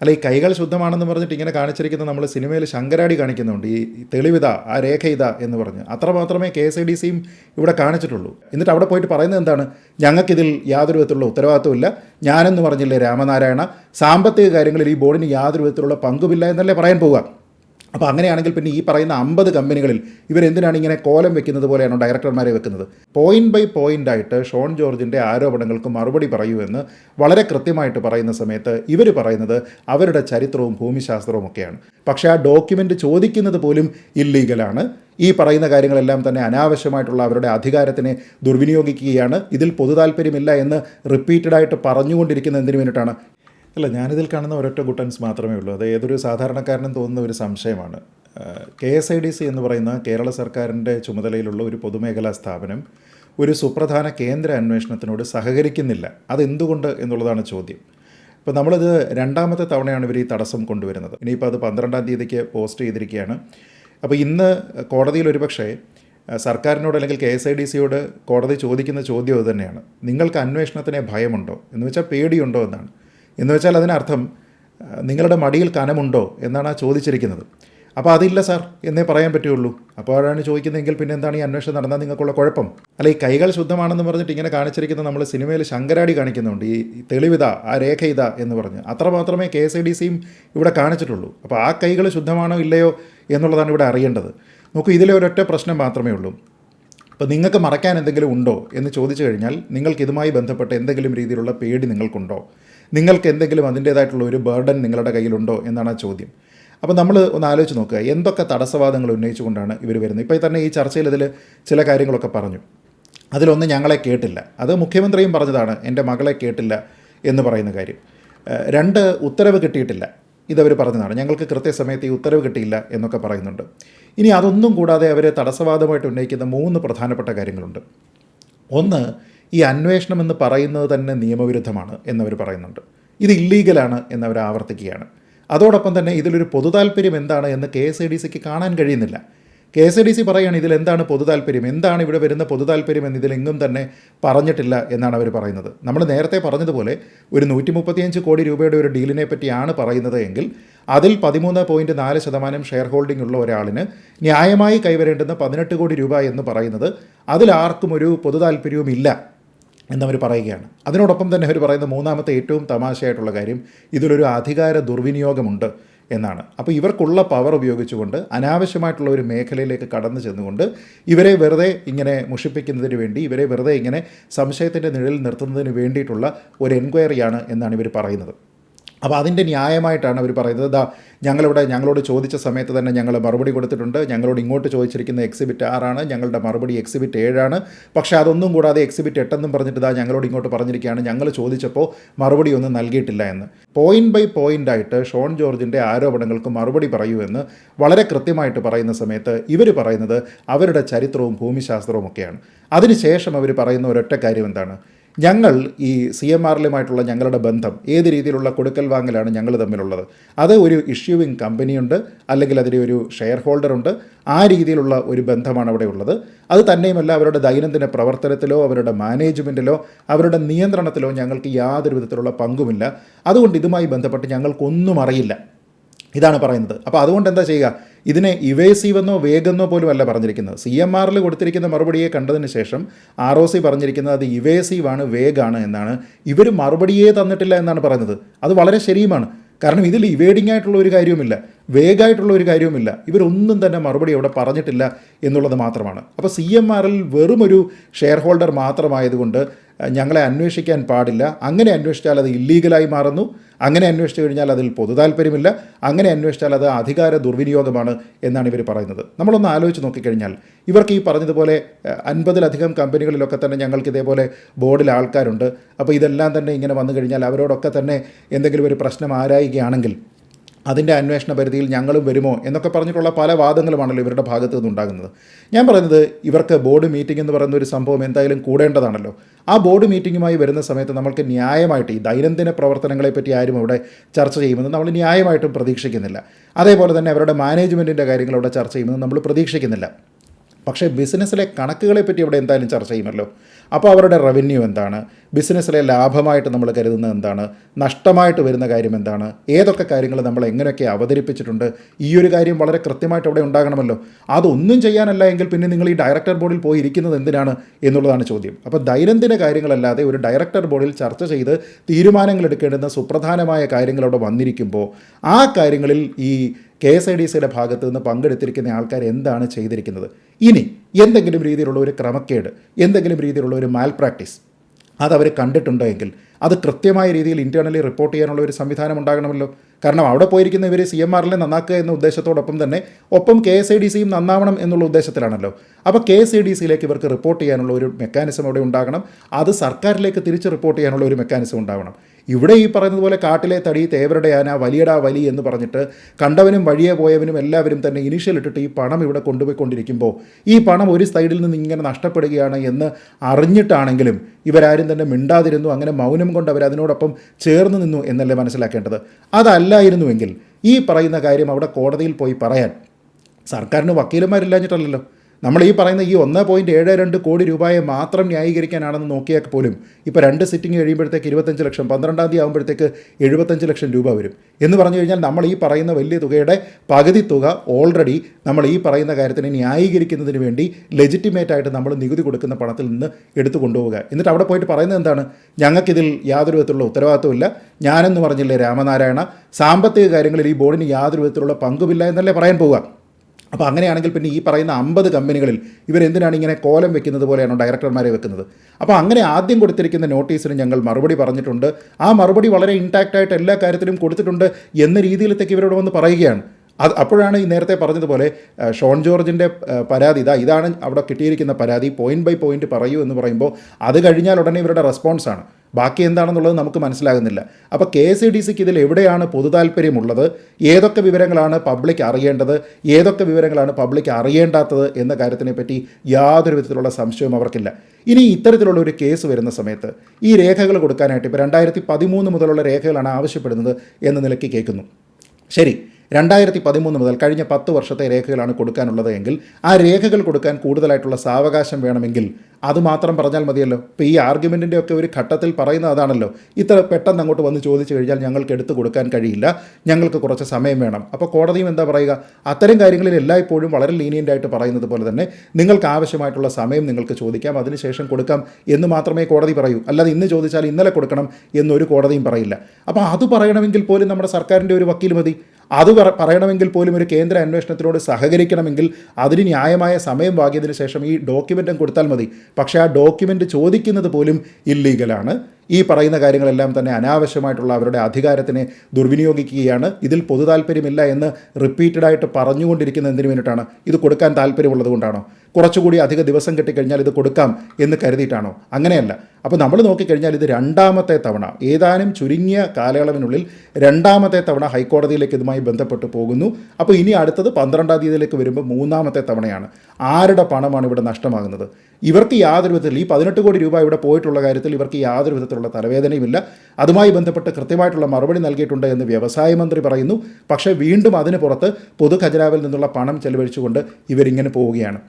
അല്ല ഈ കൈകൾ ശുദ്ധമാണെന്ന് പറഞ്ഞിട്ട് ഇങ്ങനെ കാണിച്ചിരിക്കുന്ന നമ്മൾ സിനിമയിൽ ശങ്കരാടി കാണിക്കുന്നുണ്ട്. ഈ തെളിവിത ആ രേഖ ഇതാ എന്ന് പറഞ്ഞ്. അത്ര മാത്രമേ കെ എസ് ഐ ഡി സിയും ഇവിടെ കാണിച്ചിട്ടുള്ളൂ. എന്നിട്ട് അവിടെ പോയിട്ട് പറയുന്നത് എന്താണ്? ഞങ്ങൾക്കിതിൽ യാതൊരു വിധത്തിലുള്ള ഉത്തരവാദിത്വമില്ല ഞാനെന്ന് പറഞ്ഞില്ലേ രാമനാരായണ സാമ്പത്തിക കാര്യങ്ങളിൽ ഈ ബോർഡിന് യാതൊരു വിധത്തിലുള്ള പങ്കുമില്ല എന്നല്ലേ പറയാൻ പോവുക? അപ്പോൾ അങ്ങനെയാണെങ്കിൽ പിന്നെ ഈ പറയുന്ന അമ്പത് കമ്പനികളിൽ ഇവരെന്തിനാണ് ഇങ്ങനെ കോലം വെക്കുന്നത് പോലെയാണോ ഡയറക്ടർമാരെ വെക്കുന്നത്? പോയിന്റ് ബൈ പോയിന്റ് ആയിട്ട് ഷോൺ ജോർജിന്റെ ആരോപണങ്ങൾക്ക് മറുപടി പറയൂ എന്ന് വളരെ കൃത്യമായിട്ട് പറയുന്ന സമയത്ത് ഇവർ പറയുന്നത് അവരുടെ ചരിത്രവും ഭൂമിശാസ്ത്രവും ഒക്കെയാണ്. പക്ഷേ ആ ഡോക്യുമെന്റ് ചോദിക്കുന്നത് പോലും ഇല്ലീഗലാണ് ഈ പറയുന്ന കാര്യങ്ങളെല്ലാം തന്നെ അനാവശ്യമായിട്ടുള്ള അവരുടെ അധികാരത്തിനെ ദുർവിനിയോഗിക്കുകയാണ്. ഇതിൽ പൊതു താല്പര്യമില്ല എന്ന് റിപ്പീറ്റഡായിട്ട് പറഞ്ഞുകൊണ്ടിരിക്കുന്ന എന്തിനു വേണ്ടിയിട്ടാണ് അല്ല ഞാനിതിൽ കാണുന്ന ഒരൊറ്റ ഗുട്ടൻസ് മാത്രമേ ഉള്ളൂ. അത് ഏതൊരു സാധാരണക്കാരനും തോന്നുന്ന ഒരു സംശയമാണ്. K S I D C എന്ന് പറയുന്ന കേരള സർക്കാരിന്റെ ചുമതലയിലുള്ള ഒരു പൊതുമേഖലാ സ്ഥാപനം ഒരു സുപ്രധാന കേന്ദ്ര അന്വേഷണത്തിനോട് സഹകരിക്കുന്നില്ല. അതെന്തുകൊണ്ട് എന്നുള്ളതാണ് ചോദ്യം. ഇപ്പോൾ നമ്മളിത് രണ്ടാമത്തെ തവണയാണ് ഇവർ ഈ തടസ്സം കൊണ്ടുവരുന്നത്. ഇനിയിപ്പോൾ അത് പന്ത്രണ്ടാം തീയതിക്ക് പോസ്റ്റ് ചെയ്തിരിക്കുകയാണ്. അപ്പോൾ ഇന്ന് കോടതിയിൽ ഒരുപക്ഷേ സർക്കാരിനോട് അല്ലെങ്കിൽ കെ എസ് ഐ ഡി സിയോട് കോടതി ചോദിക്കുന്ന ചോദ്യം തന്നെയാണ്. നിങ്ങൾക്ക് അന്വേഷണത്തിനെ ഭയമുണ്ടോ? എന്ന് വെച്ചാൽ പേടിയുണ്ടോ എന്നാണ്. എന്ന് വെച്ചാൽ അതിനർത്ഥം നിങ്ങളുടെ മടിയിൽ കനമുണ്ടോ എന്നാണ് ആ ചോദിച്ചിരിക്കുന്നത്. അപ്പോൾ അതില്ല സാർ എന്നേ പറയാൻ പറ്റുള്ളൂ. അപ്പോഴാണ് ചോദിക്കുന്നതെങ്കിൽ പിന്നെ എന്താണ് ഈ അന്വേഷണം നടന്നാൽ നിങ്ങൾക്കുള്ള കുഴപ്പം. അല്ല ഈ കൈകൾ ശുദ്ധമാണെന്ന് പറഞ്ഞിട്ട് ഇങ്ങനെ കാണിച്ചിരിക്കുന്ന നമ്മൾ സിനിമയിൽ ശങ്കരാടി കാണിക്കുന്നുണ്ട്. ഈ തെളിവിത ആ രേഖ ഇതാ എന്ന് പറഞ്ഞ്. അത്ര മാത്രമേ കെ എസ് ഐ ഡി സിയും ഇവിടെ കാണിച്ചിട്ടുള്ളൂ. അപ്പോൾ ആ കൈകൾ ശുദ്ധമാണോ ഇല്ലയോ എന്നുള്ളതാണ് ഇവിടെ അറിയേണ്ടത്. നോക്കൂ ഇതിലെ ഒരൊറ്റ പ്രശ്നം മാത്രമേ ഉള്ളൂ. അപ്പോൾ നിങ്ങൾക്ക് മറക്കാൻ എന്തെങ്കിലും ഉണ്ടോ എന്ന് ചോദിച്ചു കഴിഞ്ഞാൽ നിങ്ങൾക്ക് ഇതുമായി ബന്ധപ്പെട്ട് എന്തെങ്കിലും രീതിയിലുള്ള പേടി നിങ്ങൾക്കുണ്ടോ? നിങ്ങൾക്ക് എന്തെങ്കിലും അതിന്റേതായിട്ടുള്ള ഒരു ബേർഡൻ നിങ്ങളുടെ കയ്യിലുണ്ടോ എന്നാണ് ആ ചോദ്യം. അപ്പോൾ നമ്മൾ ഒന്ന് ആലോചിച്ച് നോക്കുക എന്തൊക്കെ തടസ്സവാദങ്ങൾ ഉന്നയിച്ചുകൊണ്ടാണ് ഇവർ വരുന്നത്? ഇപ്പോൾ തന്നെ ഈ ചർച്ചയിൽ ഇതിൽ ചില കാര്യങ്ങളൊക്കെ പറഞ്ഞു. അതിലൊന്ന് ഞങ്ങളെ കേട്ടില്ല. അത് മുഖ്യമന്ത്രിയും പറഞ്ഞതാണ് എന്റെ മകളെ കേട്ടില്ല എന്ന് പറയുന്ന കാര്യം. രണ്ട് ഉത്തരവ് കിട്ടിയിട്ടില്ല ഇതവർ പറഞ്ഞതാണ്. ഞങ്ങൾക്ക് കൃത്യസമയത്ത് ഈ ഉത്തരവ് കിട്ടിയില്ല എന്നൊക്കെ പറയുന്നുണ്ട്. ഇനി അതൊന്നും കൂടാതെ അവർ തടസ്സവാദമായിട്ട് ഉന്നയിക്കുന്ന മൂന്ന് പ്രധാനപ്പെട്ട കാര്യങ്ങളുണ്ട്. ഒന്ന് ഈ അന്വേഷണം എന്ന് പറയുന്നത് തന്നെ നിയമവിരുദ്ധമാണ് എന്നവർ പറയുന്നുണ്ട്. ഇത് ഇല്ലീഗലാണ് എന്നവർ ആവർത്തിക്കുകയാണ്. അതോടൊപ്പം തന്നെ ഇതിലൊരു പൊതു താല്പര്യം എന്താണ് എന്ന് കെ എസ് ഐ ഡി സിക്ക് കാണാൻ കഴിയുന്നില്ല. K S I D C പറയുകയാണ് ഇതിൽ എന്താണ് പൊതു താല്പര്യം എന്താണ് ഇവിടെ വരുന്ന പൊതു താല്പര്യം എന്ന് ഇതിലെങ്ങും തന്നെ പറഞ്ഞിട്ടില്ല എന്നാണ് അവർ പറയുന്നത്. നമ്മൾ നേരത്തെ പറഞ്ഞതുപോലെ ഒരു നൂറ്റി മുപ്പത്തിയഞ്ച് കോടി രൂപയുടെ ഒരു ഡീലിനെ പറ്റിയാണ് പറയുന്നത് എങ്കിൽ അതിൽ പതിമൂന്ന് പോയിന്റ് നാല് ശതമാനം ഷെയർ ഹോൾഡിംഗ് ഉള്ള ഒരാളിന് ന്യായമായി കൈവരേണ്ടുന്ന പതിനെട്ട് കോടി രൂപ എന്ന് പറയുന്നത് അതിലാർക്കും ഒരു പൊതു താല്പര്യവും ഇല്ല എന്നവർ പറയുകയാണ്. അതിനോടൊപ്പം തന്നെ അവർ പറയുന്ന മൂന്നാമത്തെ ഏറ്റവും തമാശയായിട്ടുള്ള കാര്യം ഇതിലൊരു അധികാര ദുർവിനിയോഗമുണ്ട് എന്നാണ്. അപ്പോൾ ഇവർക്കുള്ള പവർ ഉപയോഗിച്ചുകൊണ്ട് അനാവശ്യമായിട്ടുള്ള ഒരു മേഖലയിലേക്ക് കടന്നു ചെന്നുകൊണ്ട് ഇവരെ വെറുതെ ഇങ്ങനെ മുഷിപ്പിക്കുന്നതിന് വേണ്ടി ഇവരെ വെറുതെ ഇങ്ങനെ സംശയത്തിന്റെ നിഴലിൽ നിർത്തുന്നതിന് വേണ്ടിയിട്ടുള്ള ഒരു എൻക്വയറിയാണ് എന്നാണ് ഇവർ പറയുന്നത്. അപ്പോൾ അതിന്റെ ന്യായമായിട്ടാണ് അവർ പറയുന്നത്. ദാ ഞങ്ങളിവിടെ ഞങ്ങളോട് ചോദിച്ച സമയത്ത് തന്നെ ഞങ്ങൾ മറുപടി കൊടുത്തിട്ടുണ്ട്. ഞങ്ങളോട് ഇങ്ങോട്ട് ചോദിച്ചിരിക്കുന്ന എക്സിബിറ്റ് ആറാണ്. ഞങ്ങളുടെ മറുപടി എക്സിബിറ്റ് ഏഴാണ്. പക്ഷേ അതൊന്നും കൂടാതെ എക്സിബിറ്റ് എട്ടെന്നും പറഞ്ഞിട്ട് ദാ ഞങ്ങളോട് ഇങ്ങോട്ട് പറഞ്ഞിരിക്കുകയാണ്. ഞങ്ങൾ ചോദിച്ചപ്പോൾ മറുപടി ഒന്നും നൽകിയിട്ടില്ല എന്ന്. പോയിന്റ് ബൈ പോയിന്റ് ആയിട്ട് ഷോൺ ജോർജിന്റെ ആരോപണങ്ങൾക്ക് മറുപടി പറയൂ എന്ന് വളരെ കൃത്യമായിട്ട് പറയുന്ന സമയത്ത് ഇവർ പറയുന്നത് അവരുടെ ചരിത്രവും ഭൂമിശാസ്ത്രവും ഒക്കെയാണ്. അതിനുശേഷം അവർ പറയുന്ന ഒരൊറ്റ കാര്യം എന്താണ്? ഞങ്ങൾ ഈ സി എം ആറിലുമായിട്ടുള്ള ഞങ്ങളുടെ ബന്ധം ഏത് രീതിയിലുള്ള കൊടുക്കൽ വാങ്ങലാണ് ഞങ്ങൾ തമ്മിലുള്ളത്? അത് ഒരു ഇഷ്യൂവിങ് കമ്പനിയുണ്ട് അല്ലെങ്കിൽ അതിന്റെ ഒരു ഷെയർ ഹോൾഡറുണ്ട് ആ രീതിയിലുള്ള ഒരു ബന്ധമാണ് അവിടെ ഉള്ളത്. അത് തന്നെയുമല്ല അവരുടെ ദൈനംദിന പ്രവർത്തനത്തിലോ അവരുടെ മാനേജ്മെന്റിലോ അവരുടെ നിയന്ത്രണത്തിലോ ഞങ്ങൾക്ക് യാതൊരു വിധത്തിലുള്ള പങ്കുമില്ല. അതുകൊണ്ട് ഇതുമായി ബന്ധപ്പെട്ട് ഞങ്ങൾക്കൊന്നും അറിയില്ല. ഇതാണ് പറയുന്നത്. അപ്പോൾ അതുകൊണ്ട് എന്താ ചെയ്യുക? ഇതിനെ ഇവേസീവ് എന്നോ വേഗെന്നോ പോലും അല്ല പറഞ്ഞിരിക്കുന്നത്. സി എം ആറിൽ കൊടുത്തിരിക്കുന്ന മറുപടിയെ കണ്ടതിന് ശേഷം ആർ ഒ സി പറഞ്ഞിരിക്കുന്നത് അത് ഇവേസീവ് ആണ് വേഗാണ് എന്നാണ്. ഇവർ മറുപടിയേ തന്നിട്ടില്ല എന്നാണ് പറയുന്നത്. അത് വളരെ ശരിയുമാണ്. കാരണം ഇതിൽ ഇവേഡിംഗ് ആയിട്ടുള്ള ഒരു കാര്യവുമില്ല വേഗമായിട്ടുള്ള ഒരു കാര്യവുമില്ല. ഇവരൊന്നും തന്നെ മറുപടി അവിടെ പറഞ്ഞിട്ടില്ല എന്നുള്ളത് മാത്രമാണ്. അപ്പോൾ സി എം ആറിൽ വെറുമൊരു ഷെയർ ഹോൾഡർ മാത്രമായതുകൊണ്ട് ഞങ്ങളെ അന്വേഷിക്കാൻ പാടില്ല. അങ്ങനെ അന്വേഷിച്ചാൽ അത് ഇല്ലീഗലായി മാറുന്നു. അങ്ങനെ അന്വേഷിച്ചു കഴിഞ്ഞാൽ അതിൽ പൊതു താല്പര്യമില്ല അങ്ങനെ അന്വേഷിച്ചാൽ അത് അധികാര ദുർവിനിയോഗമാണ് എന്നാണ് ഇവർ പറയുന്നത്. നമ്മളൊന്ന് ആലോചിച്ച് നോക്കിക്കഴിഞ്ഞാൽ ഇവർക്ക് ഈ പറഞ്ഞതുപോലെ അൻപതിലധികം കമ്പനികളിലൊക്കെ തന്നെ ഞങ്ങൾക്ക് ഇതേപോലെ ബോർഡിൽ ആൾക്കാരുണ്ട്. അപ്പോൾ ഇതെല്ലാം തന്നെ ഇങ്ങനെ വന്നു കഴിഞ്ഞാൽ അവരോടൊക്കെ തന്നെ എന്തെങ്കിലും ഒരു പ്രശ്നം ആരായുകയാണെങ്കിൽ അതിന്റെ അന്വേഷണ പരിധിയിൽ ഞങ്ങളും വരുമോ എന്നൊക്കെ പറഞ്ഞിട്ടുള്ള പല വാദങ്ങളുമാണല്ലോ ഇവരുടെ ഭാഗത്തു നിന്നുണ്ടാകുന്നത് ഞാൻ പറയുന്നത് ഇവർക്ക് ബോർഡ് മീറ്റിംഗ് എന്ന് പറയുന്ന ഒരു സംഭവം എന്തായാലും കൂടേണ്ടതാണല്ലോ. ആ ബോർഡ് മീറ്റിങ്ങുമായി വരുന്ന സമയത്ത് നമ്മൾക്ക് ന്യായമായിട്ട് ഈ ദൈനംദിന പ്രവർത്തനങ്ങളെപ്പറ്റി ആരും അവിടെ ചർച്ച ചെയ്യുമെന്ന് നമ്മൾ ന്യായമായിട്ടും പ്രതീക്ഷിക്കുന്നില്ല. അതേപോലെ തന്നെ അവരുടെ മാനേജ്മെന്റിന്റെ കാര്യങ്ങൾ അവിടെ ചർച്ച ചെയ്യുമെന്ന് നമ്മൾ പ്രതീക്ഷിക്കുന്നില്ല. പക്ഷേ ബിസിനസ്സിലെ കണക്കുകളെപ്പറ്റി അവിടെ എന്തായാലും ചർച്ച ചെയ്യുമല്ലോ. അപ്പോൾ അവരുടെ റവന്യൂ എന്താണ്? ബിസിനസ്സിലെ ലാഭമായിട്ട് നമ്മൾ കരുതുന്നത് എന്താണ്? നഷ്ടമായിട്ട് വരുന്ന കാര്യം എന്താണ്? ഏതൊക്കെ കാര്യങ്ങൾ നമ്മൾ എങ്ങനെയൊക്കെ അവതരിപ്പിച്ചിട്ടുണ്ട്? ഈ ഒരു കാര്യം വളരെ കൃത്യമായിട്ട് അവിടെ ഉണ്ടാകണമല്ലോ. അതൊന്നും ചെയ്യാനല്ല എങ്കിൽ പിന്നെ നിങ്ങൾ ഈ ഡയറക്ടർ ബോർഡിൽ പോയി ഇരിക്കുന്നത് എന്തിനാണ് എന്നുള്ളതാണ് ചോദ്യം. അപ്പോൾ ദൈനംദിന കാര്യങ്ങളല്ലാതെ ഒരു ഡയറക്ടർ ബോർഡിൽ ചർച്ച ചെയ്ത് തീരുമാനങ്ങൾ എടുക്കേണ്ടുന്ന സുപ്രധാനമായ കാര്യങ്ങൾ അവിടെ വന്നിരിക്കുമ്പോൾ ആ കാര്യങ്ങളിൽ ഈ കെ എസ് ഐ ഡി സിയുടെ ഭാഗത്ത് നിന്ന് പങ്കെടുത്തിരിക്കുന്ന ആൾക്കാർ എന്താണ് ചെയ്തിരിക്കുന്നത്? ഇനി എന്തെങ്കിലും രീതിയിലുള്ള ഒരു ക്രമക്കേട് എന്തെങ്കിലും രീതിയിലുള്ള ഒരു മാൽ പ്രാക്ടീസ് അതവർ കണ്ടിട്ടുണ്ടോ എങ്കിൽ അത് കൃത്യമായ രീതിയിൽ ഇന്റേർണലി റിപ്പോർട്ട് ചെയ്യാനുള്ള ഒരു സംവിധാനം ഉണ്ടാകണമല്ലോ. കാരണം അവിടെ പോയിരിക്കുന്ന ഇവർ സി എം ആറിലെ നന്നാക്കുക എന്ന ഉദ്ദേശത്തോടൊപ്പം തന്നെ ഒപ്പം കെ എസ് ഐ ഡി സിയും നന്നാവണം എന്നുള്ള ഉദ്ദേശത്തിലാണല്ലോ. അപ്പോൾ കെ എസ് ഐ ഡി സിയിലേക്ക് ഇവർക്ക് റിപ്പോർട്ട് ചെയ്യാനുള്ള ഒരു മെക്കാനിസം അവിടെ ഉണ്ടാകണം. അത് സർക്കാരിലേക്ക് തിരിച്ച് റിപ്പോർട്ട് ചെയ്യാനുള്ള ഒരു മെക്കാനിസം ഉണ്ടാവണം. ഇവിടെ ഈ പറയുന്നതുപോലെ കാട്ടിലെ തടി തേവരുടെ ആന വലിയടാ വലി എന്ന് പറഞ്ഞിട്ട് കണ്ടവനും വഴിയെ പോയവനും എല്ലാവരും തന്നെ ഇനിഷ്യൽ ഇട്ടിട്ട് ഈ പണം ഇവിടെ കൊണ്ടുപോയിക്കൊണ്ടിരിക്കുമ്പോൾ ഈ പണം ഒരു സൈഡിൽ നിന്ന് ഇങ്ങനെ നഷ്ടപ്പെടുകയാണ് എന്ന് അറിഞ്ഞിട്ടാണെങ്കിലും ഇവരാരും തന്നെ മിണ്ടാതിരുന്നു. അങ്ങനെ മൗനം കൊണ്ട് അവർ അതിനോടൊപ്പം ചേർന്ന് നിന്നു എന്നല്ലേ മനസ്സിലാക്കേണ്ടത്? അതല്ലായിരുന്നുവെങ്കിൽ ഈ പറയുന്ന കാര്യം അവിടെ കോടതിയിൽ പോയി പറയാൻ സർക്കാരിന് വക്കീലന്മാരില്ലാഞ്ഞിട്ടല്ലല്ലോ. നമ്മൾ ഈ പറയുന്ന ഈ ഒന്ന് പോയിന്റ് ഏഴ് രണ്ട് കോടി രൂപയെ മാത്രം ന്യായീകരിക്കാനാണെന്ന് നോക്കിയാൽ പോലും ഇപ്പോൾ രണ്ട് സിറ്റിംഗ് കഴിയുമ്പോഴത്തേക്ക് ഇരുപത്തഞ്ച് ലക്ഷം പന്ത്രണ്ടാം തീയതി ആകുമ്പോഴത്തേക്ക് എഴുപത്തഞ്ച് ലക്ഷം രൂപ വരും. എന്ന് പറഞ്ഞു കഴിഞ്ഞാൽ നമ്മൾ ഈ പറയുന്ന വലിയ തുകയുടെ പകുതി തുക ഓൾറെഡി നമ്മൾ ഈ പറയുന്ന കാര്യത്തിന് ന്യായീകരിക്കുന്നതിന് വേണ്ടി ലെജിറ്റിമേറ്റ് ആയിട്ട് നമ്മൾ നികുതി കൊടുക്കുന്ന പണത്തിൽ നിന്ന് എടുത്തു കൊണ്ടുപോവുക. എന്നിട്ട് അവിടെ പോയിട്ട് പറയുന്നത് എന്താണ്? ഞങ്ങൾക്കിതിൽ യാതൊരു വിധത്തിലുള്ള ഉത്തരവാദിത്വമില്ല ഞാനെന്ന് പറഞ്ഞില്ലേ രാമനാരായണ സാമ്പത്തിക കാര്യങ്ങളിൽ ഈ ബോർഡിന് യാതൊരു വിധത്തിലുള്ള പങ്കുമില്ല എന്നല്ലേ പറയാൻ പോവുക. അപ്പോൾ അങ്ങനെയാണെങ്കിൽ പിന്നെ ഈ പറയുന്ന അമ്പത് കമ്പനികളിൽ ഇവരെന്തിനാണ് ഇങ്ങനെ കോലം വെക്കുന്നത് പോലെയാണോ ഡയറക്ടർമാരെ വെക്കുന്നത്? അപ്പോൾ അങ്ങനെ ആദ്യം കൊടുത്തിരിക്കുന്ന നോട്ടീസിന് ഞങ്ങൾ മറുപടി പറഞ്ഞിട്ടുണ്ട്. ആ മറുപടി വളരെ ഇൻടാക്റ്റ് ആയിട്ട് എല്ലാ കാര്യത്തിലും കൊടുത്തിട്ടുണ്ട് എന്ന രീതിയിലത്തേക്ക് ഇവരോട് വന്ന് പറയുകയാണ്. അത് അപ്പോഴാണ് ഈ നേരത്തെ പറഞ്ഞതുപോലെ ഷോൺ ജോർജിന്റെ പരാതി ഇതാ ഇതാണ് അവിടെ കിട്ടിയിരിക്കുന്ന പരാതി പോയിന്റ് ബൈ പോയിന്റ് പറയൂ എന്ന് പറയുമ്പോൾ അത് കഴിഞ്ഞാൽ ഉടനെ ഇവരുടെ റെസ്പോൺസാണ് ബാക്കി എന്താണെന്നുള്ളത് നമുക്ക് മനസ്സിലാകുന്നില്ല. അപ്പോൾ കെ എസ് ഇ ഡി സിക്ക് ഇതിൽ എവിടെയാണ് പൊതു താല്പര്യമുള്ളത്? ഏതൊക്കെ വിവരങ്ങളാണ് പബ്ലിക് അറിയേണ്ടത്? ഏതൊക്കെ വിവരങ്ങളാണ് പബ്ലിക് അറിയേണ്ടാത്തത് എന്ന കാര്യത്തിനെ പറ്റി യാതൊരു വിധത്തിലുള്ള സംശയവും അവർക്കില്ല. ഇനി ഇത്തരത്തിലുള്ള ഒരു കേസ് വരുന്ന സമയത്ത് ഈ രേഖകൾ കൊടുക്കാനായിട്ട് ഇപ്പോൾ രണ്ടായിരത്തി പതിമൂന്ന് മുതലുള്ള രേഖകളാണ് ആവശ്യപ്പെടുന്നത് എന്ന നിലയ്ക്ക് കേൾക്കുന്നു. ശരി. രണ്ടായിരത്തി പതിമൂന്ന് മുതൽ കഴിഞ്ഞ പത്ത് വർഷത്തെ രേഖകളാണ് കൊടുക്കാനുള്ളത് എങ്കിൽ ആ രേഖകൾ കൊടുക്കാൻ കൂടുതലായിട്ടുള്ള സാവകാശം വേണമെങ്കിൽ അതുമാത്രം പറഞ്ഞാൽ മതിയല്ലോ. ഇപ്പോൾ ഈ ആർഗ്യുമെന്റിന്റെ ഒക്കെ ഒരു ഘട്ടത്തിൽ പറയുന്ന അതാണല്ലോ. ഇത്ര പെട്ടെന്ന് അങ്ങോട്ട് വന്ന് ചോദിച്ചു കഴിഞ്ഞാൽ ഞങ്ങൾക്ക് എടുത്തു കൊടുക്കാൻ കഴിയില്ല. ഞങ്ങൾക്ക് കുറച്ച് സമയം വേണം. അപ്പോൾ കോടതിയും എന്താ പറയുക? അത്തരം കാര്യങ്ങളിൽ എല്ലായ്പ്പോഴും വളരെ ലീനിയന്റായിട്ട് പറയുന്നത് പോലെ തന്നെ നിങ്ങൾക്ക് ആവശ്യമായിട്ടുള്ള സമയം നിങ്ങൾക്ക് ചോദിക്കാം. അതിനുശേഷം കൊടുക്കാം എന്ന് മാത്രമേ കോടതി പറയൂ. അല്ലാതെ ഇന്ന് ചോദിച്ചാൽ ഇന്നലെ കൊടുക്കണം എന്നൊരു കോടതിയും പറയില്ല. അപ്പോൾ അത് പറയണമെങ്കിൽ പോലും നമ്മുടെ സർക്കാരിന്റെ ഒരു വക്കീൽ മതി. അത് പറ- പറയണമെങ്കിൽ പോലും ഒരു കേന്ദ്ര അന്വേഷണത്തിനോട് സഹകരിക്കണമെങ്കിൽ അതിന് ന്യായമായ സമയം വാങ്ങിയതിന് ശേഷം ഈ ഡോക്യുമെന്റും കൊടുത്താൽ മതി. പക്ഷേ ആ ഡോക്യുമെന്റ് ചോദിക്കുന്നത് പോലും ഇല്ലീഗലാണ്. ഈ പറയുന്ന കാര്യങ്ങളെല്ലാം തന്നെ അനാവശ്യമായിട്ടുള്ള അവരുടെ അധികാരത്തിനെ ദുർവിനിയോഗിക്കുകയാണ്. ഇതിൽ പൊതു താല്പര്യമില്ല എന്ന് റിപ്പീറ്റഡായിട്ട് പറഞ്ഞുകൊണ്ടിരിക്കുന്ന എന്തിനു വേണ്ടിയിട്ടാണ്? ഇത് കൊടുക്കാൻ താല്പര്യമുള്ളത് കൊണ്ടാണോ? കുറച്ചുകൂടി അധിക ദിവസം കിട്ടിക്കഴിഞ്ഞാൽ ഇത് കൊടുക്കാം എന്ന് കരുതിയിട്ടാണോ? അങ്ങനെയല്ല. അപ്പോൾ നമ്മൾ നോക്കിക്കഴിഞ്ഞാൽ ഇത് രണ്ടാമത്തെ തവണ ഏതാനും ചുരുങ്ങിയ കാലയളവിനുള്ളിൽ രണ്ടാമത്തെ തവണ ഹൈക്കോടതിയിലേക്ക് ഇതുമായി ബന്ധപ്പെട്ട് പോകുന്നു. അപ്പോൾ ഇനി അടുത്തത് പന്ത്രണ്ടാം തീയതിയിലേക്ക് വരുമ്പോൾ മൂന്നാമത്തെ തവണയാണ്. ആരുടെ പണമാണ് ഇവിടെ നഷ്ടമാകുന്നത്? ഇവർക്ക് യാതൊരു വിധത്തിൽ ഈ പതിനെട്ട് കോടി രൂപ ഇവിടെ പോയിട്ടുള്ള കാര്യത്തിൽ ഇവർക്ക് യാതൊരു വിധത്തിലുള്ള തലവേദനയുമില്ല. അതുമായി ബന്ധപ്പെട്ട് കൃത്യമായിട്ടുള്ള മറുപടി നൽകിയിട്ടുണ്ട് എന്ന് വ്യവസായ മന്ത്രി പറയുന്നു. പക്ഷേ വീണ്ടും അതിന് പുറത്ത് പൊതു ഖജനാവിൽ നിന്നുള്ള പണം ചെലവഴിച്ചുകൊണ്ട് ഇവരിങ്ങനെ പോവുകയാണ്.